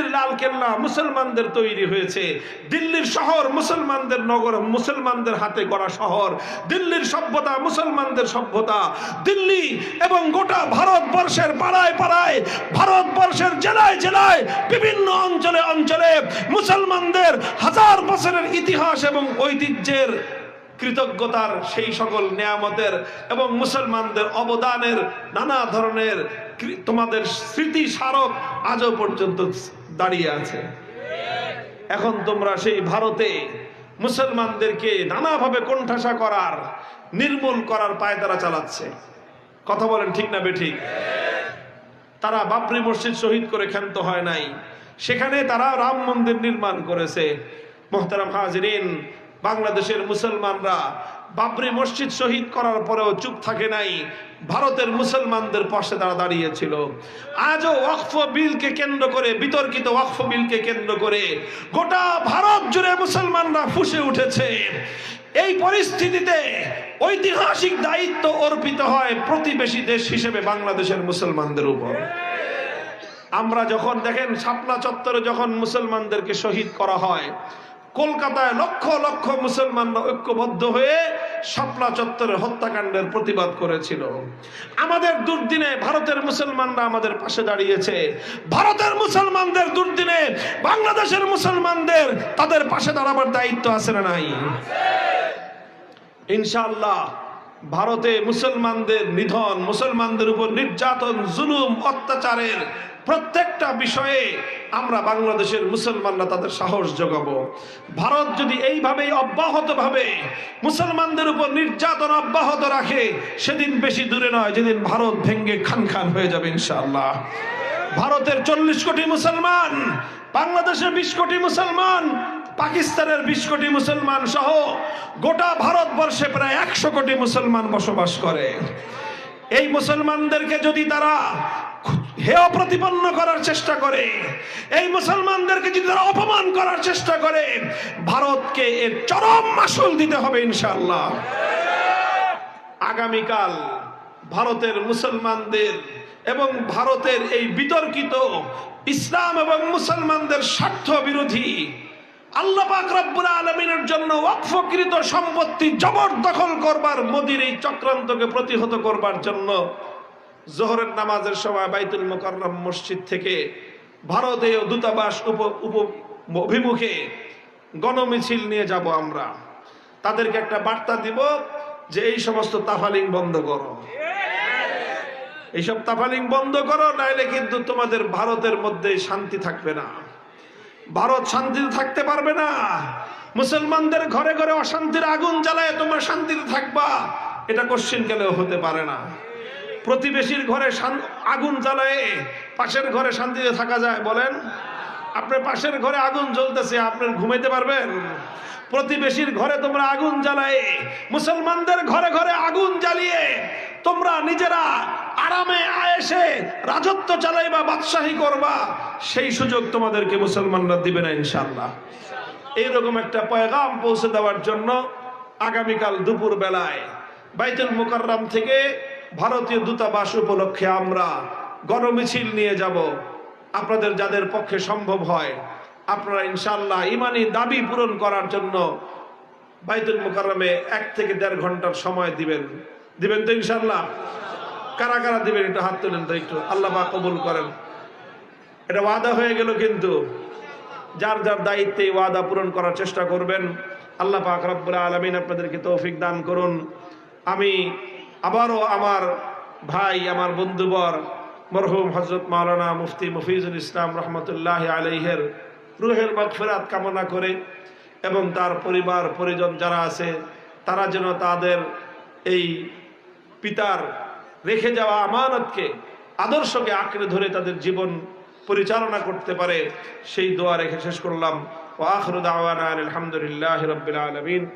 দিল্লির লাল কেল্লা মুসলমানদের তৈরি হয়েছে। দিল্লির শহর মুসলমানদের নগর, মুসলমানদের হাতে গড়া শহর। দিল্লির সভ্যতা মুসলমানদের সভ্যতা। দিল্লি এবং গোটা ভারতবর্ষের পাড়ায় পাড়ায়, ভারতবর্ষের জেলায় জেলায়, বিভিন্ন অঞ্চলে অঞ্চলে মুসলমানদের হাজার বছরের ইতিহাস এবং ঐতিহ্যের কৃতজ্ঞতার সেই সকল নেয়ামতের এবং মুসলমানদের অবদানের নানা ধরনের তোমাদের স্মৃতি স্মারক আজও পর্যন্ত দাঁড়িয়ে আছে। এখন তোমরা সেই ভারতে মুসলমানদেরকে নানাভাবে কোণঠাসা করার, নির্মূল করার পায় তারা চালাচ্ছে। কথা বলেন ঠিক না বেঠিক তারা বাবরি মসজিদ শহীদ করে ক্ষান্ত হয় নাই। সেখানে তারা রাম মন্দির নির্মাণ করেছে। মোহতারাম হাজরিন বাংলাদেশের মুসলমানরা বাবরি মসজিদ শহীদ করার পরেও চুপ থাকে নাই। ভারতের মুসলমানদের পাশে তারা দাঁড়িয়েছিল। আজও ওয়াকফ বিলকে কেন্দ্র করে, বিতর্কিত ওয়াকফ বিলকে কেন্দ্র করে গোটা ভারত জুড়ে মুসলমানরা ফুসে উঠেছে। এই পরিস্থিতিতে ঐতিহাসিক দায়িত্ব অর্পিত হয় প্রতিবেশী দেশ হিসেবে বাংলাদেশের মুসলমানদের উপর। আমরা যখন দেখেন, শাপলা চত্বরে যখন মুসলমানদেরকে শহীদ করা হয় কলকাতায় লক্ষ লক্ষ মুসলমানরা ঐক্যবদ্ধ হয়ে শাপলা চত্বরের হত্যাকাণ্ডের প্রতিবাদ করেছিল। আমাদের দুর্দিনে ভারতের মুসলমানরা আমাদের পাশে দাঁড়িয়েছে। ভারতের মুসলমানদের দুর্দিনে বাংলাদেশের মুসলমানদের তাদের পাশে দাঁড়াবার দায়িত্ব আছে না নাই? ইনশাআল্লাহ, ভারতে মুসলমানদের নিধন, মুসলমানদের উপর নির্যাতন, জুলুম, অত্যাচারের প্রত্যেকটা বিষয়ে আমরা বাংলাদেশের মুসলমানরা তাদের সাহস যোগাবো ভারত যদি এইভাবেই অব্যাহতভাবে মুসলমানদের উপর নির্যাতন অব্যাহত রাখে, সেদিন বেশি দূরে নয়, যেদিন ভারত ভেঙ্গে খান খান হয়ে যাবে ইনশাআল্লাহ। ভারতের চল্লিশ কোটি মুসলমান, বাংলাদেশের বিশ কোটি মুসলমান, পাকিস্তানের বিশ কোটি মুসলমান সহ গোটা ভারতবর্ষে প্রায় একশো কোটি মুসলমান বসবাস করে। এই মুসলমানদেরকে যদি তারা হেয় প্রতিপন্ন করার চেষ্টা করে। এই মুসলমানদেরকে যদি তারা অপমান করার চেষ্টা করে, ভারতকে এর চরম মাসুল দিতে হবে ইনশাআল্লাহ। আগামীকাল ভারতের মুসলমানদের এবং ভারতের এই বিতর্কিত ইসলাম এবং মুসলমানদের স্বার্থ বিরোধী আল্লাহ পাক রব্বুল আলমিনের জন্য ওয়াকফকৃত সম্পত্তি জবরদখল করবার, মোদির এই চক্রান্তকে প্রতিহত করবার জন্য জোহরের নামাজের সময় বাইতুল মোকাররম মসজিদ থেকে ভারতীয় দূতাবাস উপ উপ, অভিমুখে গণমিছিল নিয়ে যাব আমরা। তাদেরকে একটা বার্তা দিব যে এই সমস্ত তাফালিং বন্ধ করো। এইসব তাফালিং বন্ধ করো, নাইলে কিন্তু তোমাদের ভারতের মধ্যে শান্তি থাকবে না। ভারত শান্তিতে থাকতে পারবে না। মুসলমানদের ঘরে ঘরে অশান্তির আগুন জ্বালায় তোমরা শান্তিতে থাকবা। এটা কোশ্চিন গেলেও হতে পারে না। প্রতিবেশীর ঘরে আগুন জ্বালায় পাশের ঘরে শান্তিতে থাকা যায় বলেন আপনার পাশের ঘরে আগুন জ্বলতেছে আপনার ঘুমাইতে পারবেন? প্রতিবেশীর ঘরে তোমরা আগুন জ্বালায়, মুসলমানদের ঘরে ঘরে আগুন জ্বালিয়ে, তোমরা নিজেরা আরামে, আয়েসে রাজত্ব চালাইবা, বাদশাহী করবা, সেই সুযোগ তোমাদেরকে মুসলমানরা দিবে না ইনশাল্লাহ এইরকম একটা পয়গাম পৌঁছে দেওয়ার জন্য আগামীকাল দুপুর বেলায় বাইতুল মুকাররম থেকে ভারতীয় দূতাবাস উপলক্ষে আমরা গণমিছিল নিয়ে যাব। আপনাদের যাদের পক্ষে সম্ভব হয়, আপনারা ইনশাল্লাহ ইমানি দাবি পূরণ করার জন্য বাইতুল মুকাররমে এক থেকে দেড় ঘণ্টার সময় দিবেন। দিবেন তো ইনশাল্লাহ কারা কারা দিবেন একটু হাত তুলেন তো একটু। আল্লাহ বা কবুল করেন। এটা ওয়াদা হয়ে গেল কিন্তু। যার যার দায়িত্বে ওয়াদা পূরণ করার চেষ্টা করবেন, আল্লাহ পাক রব্বুল আলমিন আপনাদেরকে তৌফিক দান করুন। আমি আবারও আমার ভাই, আমার বন্ধুবর, মরহুম হজরত মাওলানা মুফতি মফিজুল ইসলাম রহমতুল্লাহ আলহের রুহের মগফিরাত কামনা করে এবং তার পরিবার, পরিজন যারা আছে, তারা যেন তাদের এই পিতার রেখে যাওয়া আমানতকে, আদর্শকে আঁকড়ে ধরে তাদের জীবন পরিচালনা করতে পারে, সেই দোয়া রেখে শেষ করলাম। ও আখরুদ আলহামদুলিল্লাহ রবিল আলমিন।